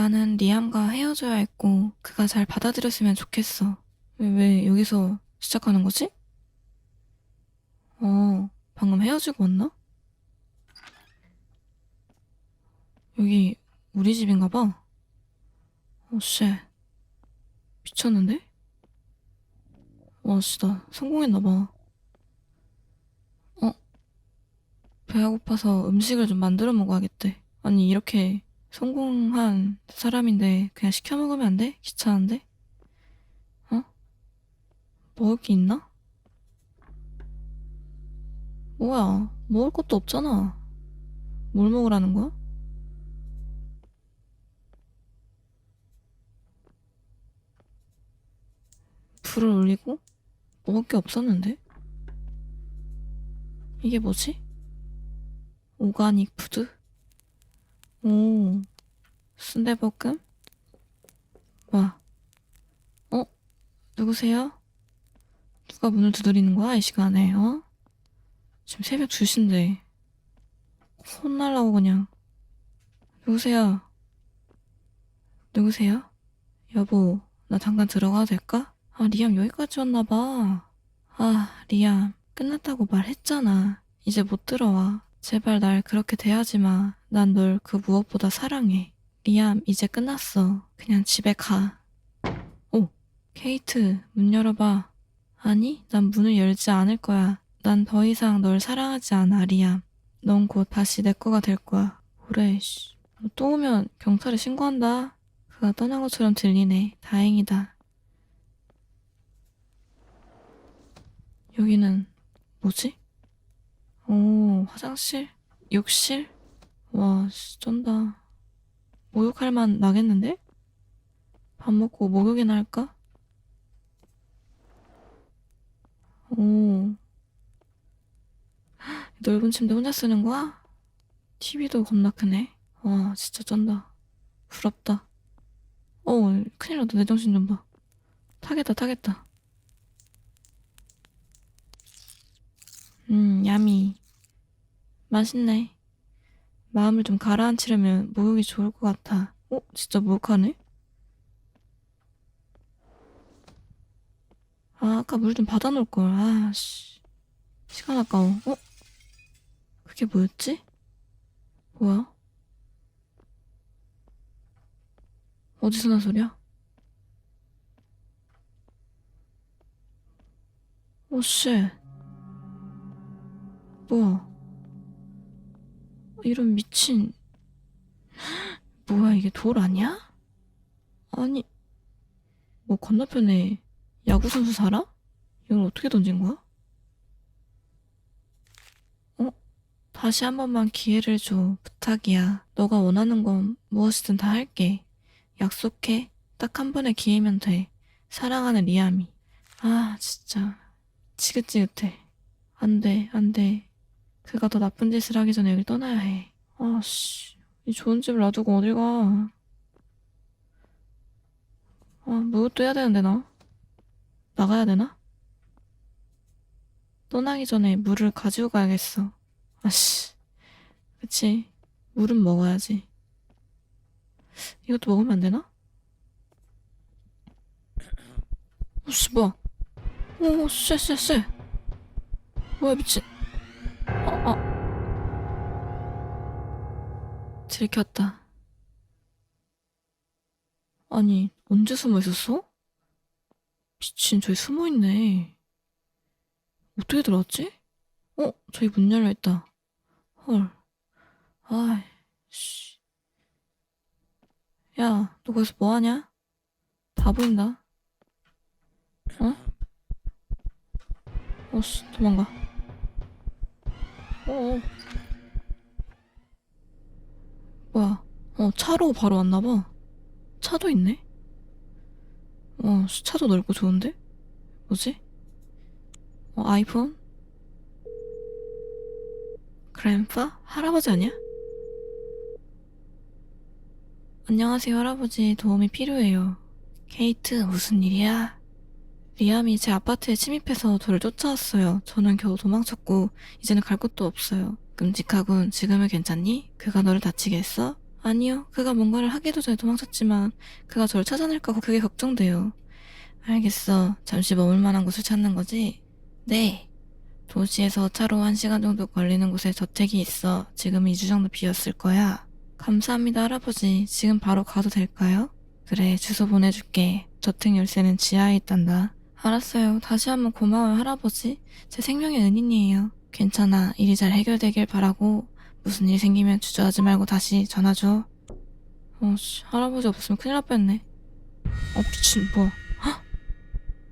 나는 리암과 헤어져야 했고 그가 잘 받아들였으면 좋겠어. 왜, 왜 여기서 시작하는 거지? 어, 방금 헤어지고 왔나? 여기 우리 집인가 봐. 어, 씨. 미쳤는데? 와, 씨, 나 성공했나 봐. 어? 배가 고파서 음식을 좀 만들어 먹어야겠대. 아니, 이렇게 성공한 사람인데 그냥 시켜 먹으면 안 돼? 귀찮은데? 어? 먹을 게 있나? 뭐야, 먹을 것도 없잖아. 뭘 먹으라는 거야? 불을 올리고 먹을 게 없었는데? 이게 뭐지? 오가닉 푸드? 오, 순대볶음? 와, 어? 누구세요? 누가 문을 두드리는 거야, 이 시간에, 어? 지금 새벽 2시인데. 혼날라고 그냥. 누구세요? 누구세요? 여보, 나 잠깐 들어가도 될까? 아, 리암 여기까지 왔나봐. 아, 리암, 끝났다고 말했잖아. 이제 못 들어와. 제발 날 그렇게 대하지 마. 난 널 그 무엇보다 사랑해. 리암, 이제 끝났어. 그냥 집에 가. 오, 케이트, 문 열어봐. 아니, 난 문을 열지 않을 거야. 난 더 이상 널 사랑하지 않아, 리암. 넌 곧 다시 내 거가 될 거야. 그래, 씨. 너또 오면 경찰에 신고한다. 그가 떠난 것처럼 들리네. 다행이다. 여기는 뭐지? 오, 화장실? 욕실? 와, 씨, 쩐다. 목욕할 만 나겠는데? 밥 먹고 목욕이나 할까? 오. 넓은 침대 혼자 쓰는 거야? TV도 겁나 크네. 와, 진짜 쩐다. 부럽다. 어, 큰일 났다. 내 정신 좀 봐. 타겠다, 타겠다. 음, 야미. 맛있네. 마음을 좀 가라앉히려면 목욕이 좋을 것 같아. 어? 진짜 목욕하네? 아, 아까 물 좀 받아놓을걸. 아, 씨. 시간 아까워. 어? 그게 뭐였지? 뭐야? 어디서 난 소리야? 오, 씨. 뭐야? 이런 미친. 뭐야, 이게 돌 아니야? 아니, 뭐 건너편에 야구선수 살아? 이걸 어떻게 던진 거야? 어? 다시 한 번만 기회를 줘. 부탁이야. 너가 원하는 건 무엇이든 다 할게. 약속해. 딱 한 번의 기회면 돼. 사랑하는 리암이. 아, 진짜. 지긋지긋해. 안 돼, 안 돼. 그가 더 나쁜 짓을 하기 전에 여길 떠나야 해. 아, 씨. 이 좋은 집을 놔두고 어딜 가. 아, 무엇도 해야 되는데, 나. 나가야 되나? 떠나기 전에 물을 가지고 가야겠어. 아씨. 그치. 물은 먹어야지. 이것도 먹으면 안 되나? 어, 씨, 뭐야. 오, 쎄, 쎄, 쎄. 뭐야, 미친. 들켰다. 아니, 언제 숨어 있었어? 미친, 저기 숨어 있네. 어떻게 들어왔지? 어, 저기 문 열려 있다. 헐. 아이, 씨. 야, 너 거기서 뭐 하냐? 다 보인다. 어? 어, 씨, 도망가. 어어. 뭐야? 어, 차로 바로 왔나봐. 차도 있네? 어, 차도 넓고 좋은데? 뭐지? 어, 아이폰? 그랜파? 할아버지 아니야? 안녕하세요, 할아버지. 도움이 필요해요. 케이트, 무슨 일이야? 리암이 제 아파트에 침입해서 저를 쫓아왔어요. 저는 겨우 도망쳤고, 이제는 갈 곳도 없어요. 끔찍하군. 지금은 괜찮니? 그가 너를 다치게 했어? 아니요. 그가 뭔가를 하기도 전에 도망쳤지만 그가 저를 찾아낼까 그게 걱정돼요. 알겠어. 잠시 머물 만한 곳을 찾는 거지? 네. 도시에서 차로 한 시간 정도 걸리는 곳에 저택이 있어. 지금 2주 정도 비었을 거야. 감사합니다, 할아버지. 지금 바로 가도 될까요? 그래, 주소 보내줄게. 저택 열쇠는 지하에 있단다. 알았어요. 다시 한번 고마워요, 할아버지. 제 생명의 은인이에요. 괜찮아. 일이 잘 해결되길 바라고 무슨 일 생기면 주저하지 말고 다시 전화 줘. 어, 씨, 할아버지 없으면 큰일 날 뻔했네. 어, 미친, 뭐야. 헉!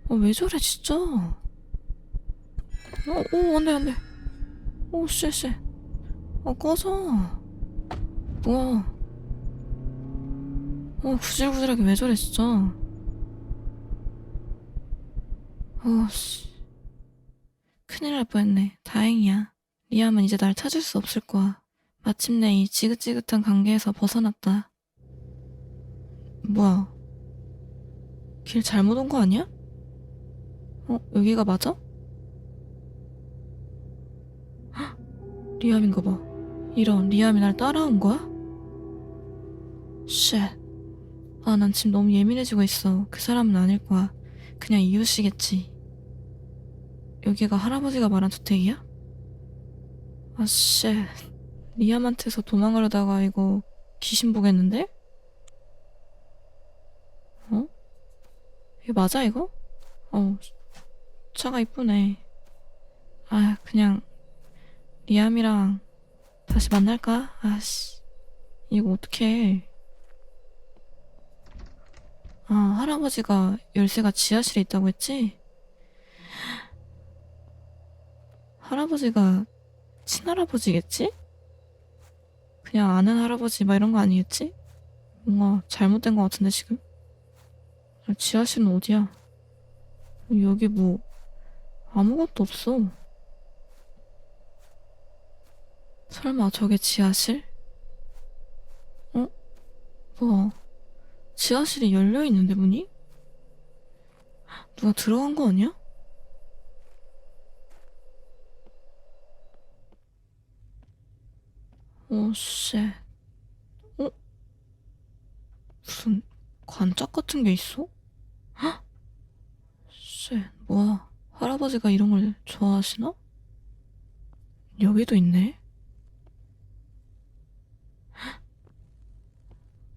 어, 왜 저래, 진짜. 어, 오, 안 돼, 안 돼. 오, 씨, 씨. 어, 꺼져. 뭐야. 어, 구질구질하게 왜 저래, 진짜. 어, 씨. 큰일 날 뻔했네. 다행이야. 리암은 이제 날 찾을 수 없을 거야. 마침내 이 지긋지긋한 관계에서 벗어났다. 뭐야? 길 잘못 온 거 아니야? 어, 여기가 맞아? 헉, 리암인가 봐. 이런, 리암이 날 따라온 거야? 쉣. 아, 난 지금 너무 예민해지고 있어. 그 사람은 아닐 거야. 그냥 이웃이겠지. 여기가 할아버지가 말한 주택이야? 아, 쉣. 리암한테서 도망가려다가 이거 귀신 보겠는데? 어? 이게 맞아, 이거? 어, 차가 이쁘네. 아, 그냥, 리암이랑 다시 만날까? 아씨. 이거 어떡해. 아, 할아버지가 열쇠가 지하실에 있다고 했지? 할아버지가 친할아버지겠지? 그냥 아는 할아버지 막 이런 거 아니겠지? 뭔가 잘못된 것 같은데 지금? 아, 지하실은 어디야? 여기 뭐 아무것도 없어. 설마 저게 지하실? 어? 뭐야? 지하실이 열려 있는데 문이? 누가 들어간 거 아니야? 오, 쎄. 어? 무슨 관짝 같은 게 있어? 헉! 쎄, 뭐야. 할아버지가 이런 걸 좋아하시나? 여기도 있네. 헉!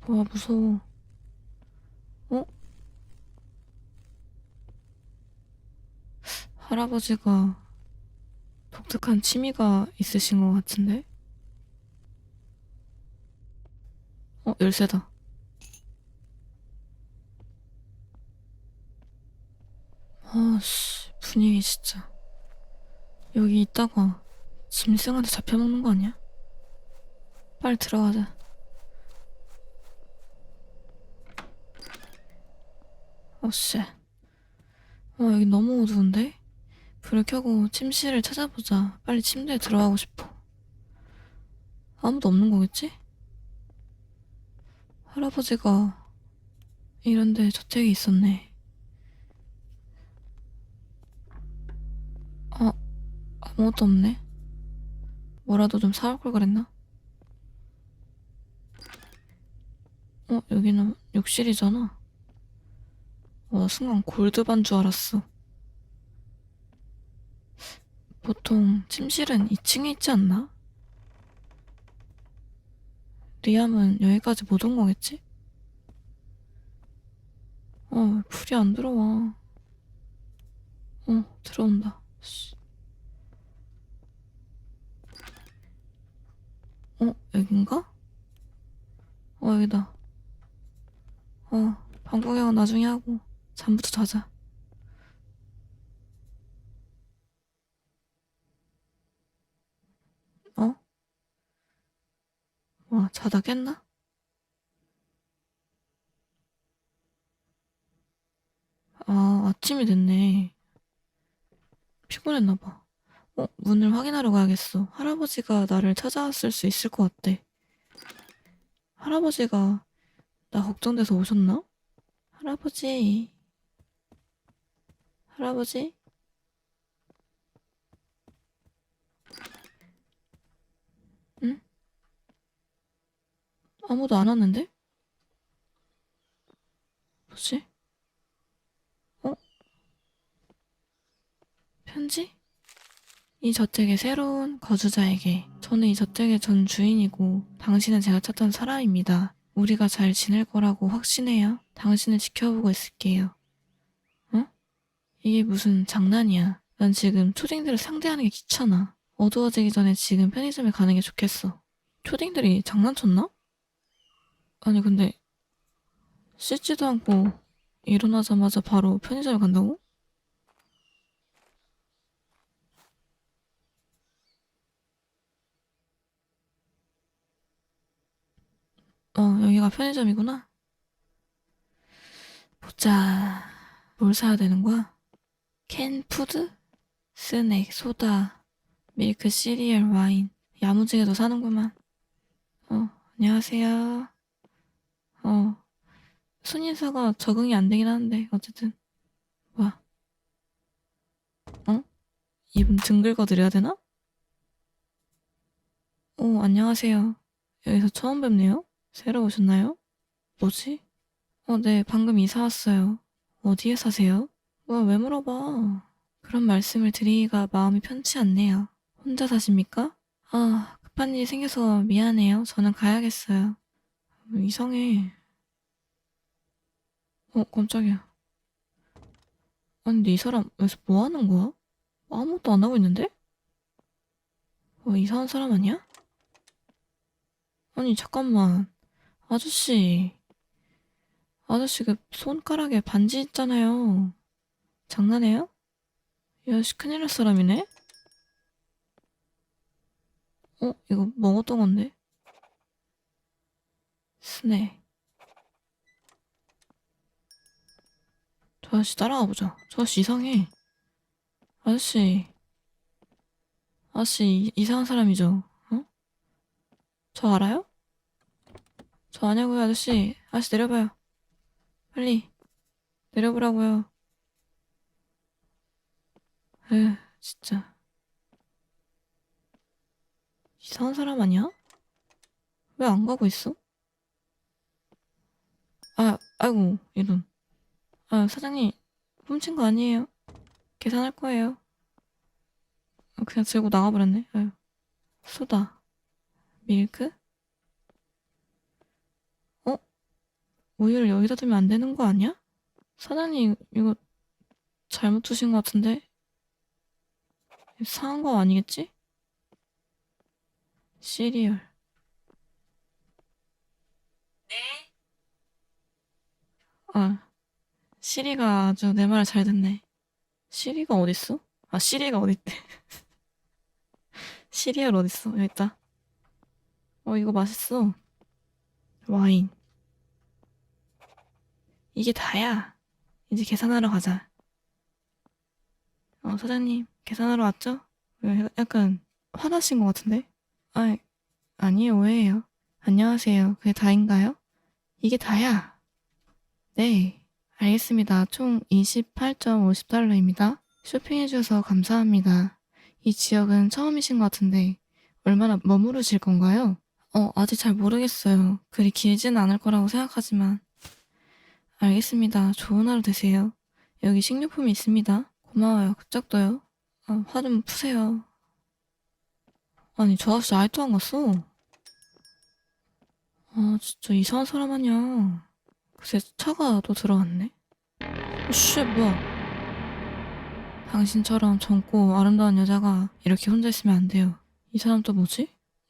뭐야, 무서워. 어? 할아버지가 독특한 취미가 있으신 것 같은데? 어, 열쇠다. 아씨, 분위기 진짜. 여기 있다가 짐승한테 잡혀먹는 거 아니야? 빨리 들어가자. 어씨. 어, 여기 너무 어두운데? 불을 켜고 침실을 찾아보자. 빨리 침대에 들어가고 싶어. 아무도 없는 거겠지? 할아버지가 이런데 저택이 있었네. 아, 아무것도 없네. 뭐라도 좀 사올 걸 그랬나? 어, 여기는 욕실이잖아. 와, 순간 골드반 줄 알았어. 보통 침실은 2층에 있지 않나? 리암은 여기까지 못 온 거겠지? 어, 불이 안 들어와. 어, 들어온다. 씨. 어, 여긴가? 어, 여기다. 어, 방구경은 나중에 하고, 잠부터 자자. 어? 와, 자다 깼나? 아, 아침이 됐네. 피곤했나 봐. 어, 문을 확인하러 가야겠어. 할아버지가 나를 찾아왔을 수 있을 것 같대. 할아버지가 나 걱정돼서 오셨나? 할아버지. 할아버지? 응? 아무도 안 왔는데? 뭐지? 어? 편지? 이 저택의 새로운 거주자에게 저는 이 저택의 전 주인이고 당신은 제가 찾던 사람입니다. 우리가 잘 지낼 거라고 확신해요. 당신을 지켜보고 있을게요. 어? 이게 무슨 장난이야. 난 지금 초딩들을 상대하는 게 귀찮아. 어두워지기 전에 지금 편의점에 가는 게 좋겠어. 초딩들이 장난쳤나? 아니 근데 씻지도 않고 일어나자마자 바로 편의점에 간다고? 어, 여기가 편의점이구나. 보자. 뭘 사야 되는 거야? 캔 푸드? 스낵, 소다, 밀크, 시리얼, 와인. 야무지게도 사는구만. 어, 안녕하세요. 어, 손인사가 적응이 안 되긴 하는데, 어쨌든. 뭐야? 어? 이분 등 긁어드려야 되나? 어, 안녕하세요. 여기서 처음 뵙네요. 새로 오셨나요? 뭐지? 어, 네, 방금 이사 왔어요. 어디에 사세요? 뭐야, 왜 물어봐? 그런 말씀을 드리기가 마음이 편치 않네요. 혼자 사십니까? 아, 급한 일이 생겨서 미안해요. 저는 가야겠어요. 어, 이상해. 어, 깜짝이야. 아니, 근데 이 사람 여기서 뭐 하는 거야? 아무것도 안 하고 있는데? 어, 이상한 사람 아니야? 아니, 잠깐만. 아저씨. 아저씨 그 손가락에 반지 있잖아요. 장난해요? 이 아저씨 큰일 날 사람이네? 어? 이거 먹었던 건데? 스낵. 저 아저씨 따라가 보자. 저 아저씨 이상해. 아저씨. 아저씨 이- 이상한 사람이죠? 어? 저 알아요? 저 아냐고요, 아저씨. 아저씨 내려봐요. 빨리. 내려보라고요. 에휴, 진짜. 이상한 사람 아니야? 왜 안 가고 있어? 아, 아이고, 이런. 아, 사장님, 훔친 거 아니에요. 계산할 거예요. 아, 그냥 들고 나가버렸네. 아유. 소다. 밀크? 어? 우유를 여기다 두면 안 되는 거 아니야? 사장님, 이거 잘못 두신 것 같은데? 상한 거 아니겠지? 시리얼. 네, 아, 시리가 아주 내 말을 잘 듣네. 시리가 어딨어? 아, 시리가 어딨대. 시리얼 어딨어? 여기 있다. 어, 이거 맛있어. 와인. 이게 다야. 이제 계산하러 가자. 어, 사장님, 계산하러 왔죠? 왜 약간 화나신 것 같은데? 아, 아니에요, 오해예요. 안녕하세요. 그게 다인가요? 이게 다야. 네, 알겠습니다. 총 28.50달러입니다. 쇼핑해주셔서 감사합니다. 이 지역은 처음이신 것 같은데 얼마나 머무르실 건가요? 어, 아직 잘 모르겠어요. 그리 길지는 않을 거라고 생각하지만. 알겠습니다. 좋은 하루 되세요. 여기 식료품이 있습니다. 고마워요. 그쪽도요. 아, 화 좀 푸세요. 아니, 저 아저씨 아직도 안 갔어. 아, 진짜 이상한 사람 아니야. 글쎄, 차가 또 들어왔네. 어, 씨, 뭐야. 당신처럼 젊고 아름다운 여자가 이렇게 혼자 있으면 안 돼요. 이 사람 또 뭐지?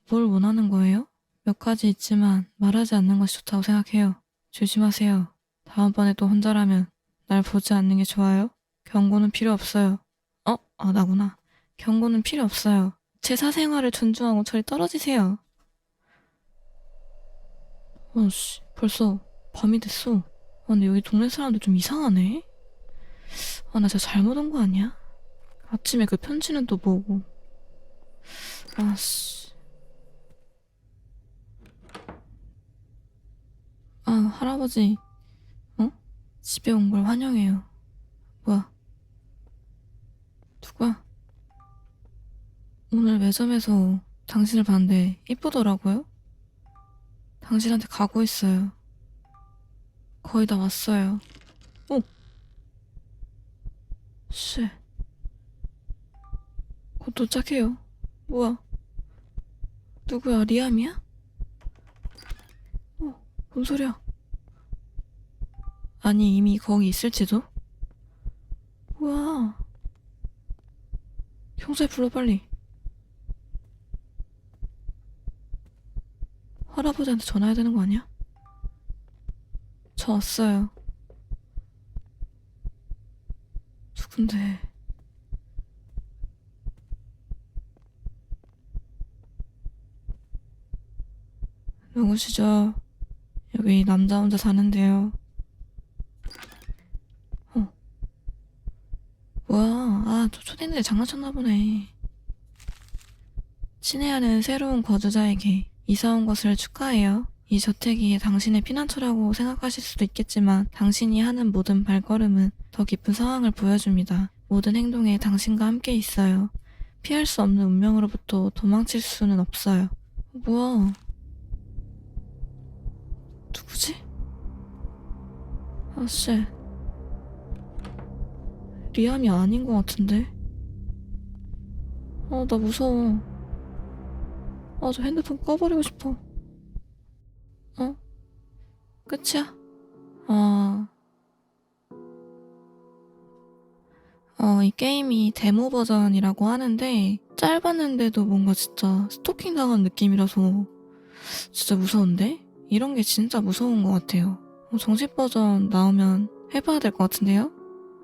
뭘 원하는 거예요? 몇 가지 있지만 말하지 않는 것이 좋다고 생각해요. 조심하세요. 다음번에 또 혼자라면 날 보지 않는 게 좋아요. 경고는 필요 없어요. 어? 아, 나구나. 경고는 필요 없어요. 제 사생활을 존중하고 저리 떨어지세요. 어, 씨, 벌써 밤이 됐어. 아, 근데 여기 동네 사람들 좀 이상하네. 아, 나 진짜 잘못 온 거 아니야? 아침에 그 편지는 또 뭐고. 아, 씨. 아, 할아버지. 어? 집에 온 걸 환영해요. 뭐야? 누가? 오늘 매점에서 당신을 봤는데 이쁘더라고요? 당신한테 가고 있어요. 거의 다 왔어요. 어? 씨. 곧 도착해요. 뭐야? 누구야? 리암이야? 어, 뭔 소리야? 아니, 이미 거기 있을지도? 뭐야? 형사 불러 빨리. 할아버지한테 전화해야 되는 거 아니야? 저 왔어요. 누군데? 누구시죠? 여기 남자 혼자 사는데요. 어. 뭐야? 아, 저 초딩들이 장난쳤나 보네. 친애하는 새로운 거주자에게 이사 온 것을 축하해요. 이 저택이 당신의 피난처라고 생각하실 수도 있겠지만 당신이 하는 모든 발걸음은 더 깊은 상황을 보여줍니다. 모든 행동에 당신과 함께 있어요. 피할 수 없는 운명으로부터 도망칠 수는 없어요. 뭐야? 누구지? 아, 씨. 리암이 아닌 것 같은데? 아, 나 무서워. 아, 저 핸드폰 꺼버리고 싶어. 어? 끝이야? 아. 어, 이 게임이 데모 버전이라고 하는데, 짧았는데도 뭔가 진짜 스토킹 당한 느낌이라서, 진짜 무서운데? 이런 게 진짜 무서운 것 같아요. 어, 정식 버전 나오면 해봐야 될 것 같은데요?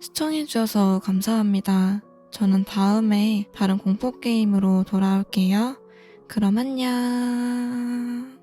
시청해주셔서 감사합니다. 저는 다음에 다른 공포 게임으로 돌아올게요. 그럼 안녕.